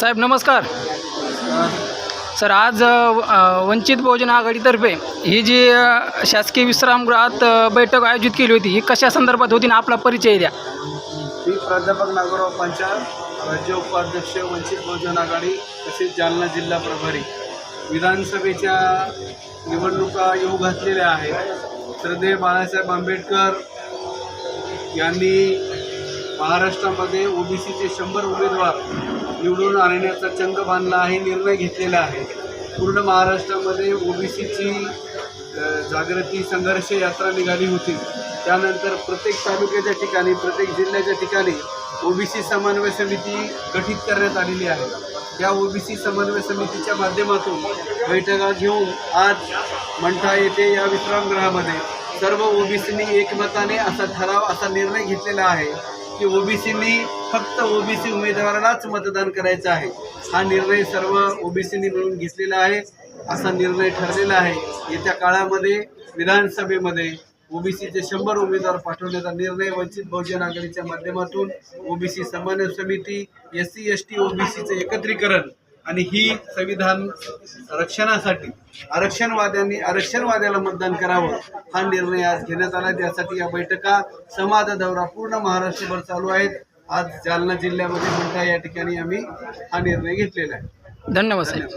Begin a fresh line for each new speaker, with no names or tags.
साहेब नमस्कार. सर आज वंचित बहुजन आघाडीतर्फे ही जी शासकीय विश्रामगृहात बैठक आयोजित केली होती ही कशा संदर्भात होती ना आपला परिचय द्या.
मी प्राध्यापक नागोराव पांचाळ राज्य उपाध्यक्ष वंचित बहुजन आघाडी तसेच जालना जिल्हा प्रभारी. विधानसभेच्या निवडणुका येऊ घातलेल्या आहेत. श्रद्धेय बाळासाहेब आंबेडकर यांनी महाराष्ट्रामध्ये ओबीसीचे शंभर उमेदवार निवडून आणण्याचा चंग बांधला आहे निर्णय घेतलेला आहे. पूर्ण महाराष्ट्रामध्ये ओबीसीची जागृती संघर्ष यात्रा निघाली होती. त्यानंतर प्रत्येक तालुक्याच्या ठिकाणी प्रत्येक जिल्ह्याच्या ठिकाणी ओबीसी समन्वय समिती गठीत करण्यात आलेली आहे. या ओबीसी समन्वय समितीच्या माध्यमातून बैठका घेऊन आज मंठा येथे या विश्रामगृहामध्ये सर्व ओबीसींनी एकमताने असा ठराव असा निर्णय घेतलेला आहे. की ओबीसीनी फक्त ओबीसी उमेदवारालाच मतदान करायचं आहे. हा निर्णय सर्व ओबीसीनी मिळून घेतलेला आहे असा निर्णय ठरलेला आहे. येत्या काळामध्ये विधानसभेमध्ये ओबीसीचे शंभर उमेदवार पाठवण्याचा निर्णय वंचित बहुजन आघाडीच्या माध्यमातून ओबीसी समन्वय समिती एस सी एस टी ओबीसीचे एकत्रीकरण आणि ही संविधान रक्षणासाठी आरक्षणवाद्यांनी आरक्षणवाद्याला मतदान करावं हा निर्णय आज घेण्यात आला. त्यासाठी या बैठका समाज दौरा पूर्ण महाराष्ट्रभर चालू आहेत. आज जालना जिल्ह्यामध्ये मोठा या ठिकाणी आम्ही हा निर्णय घेतलेला आहे.
धन्यवाद साहेब.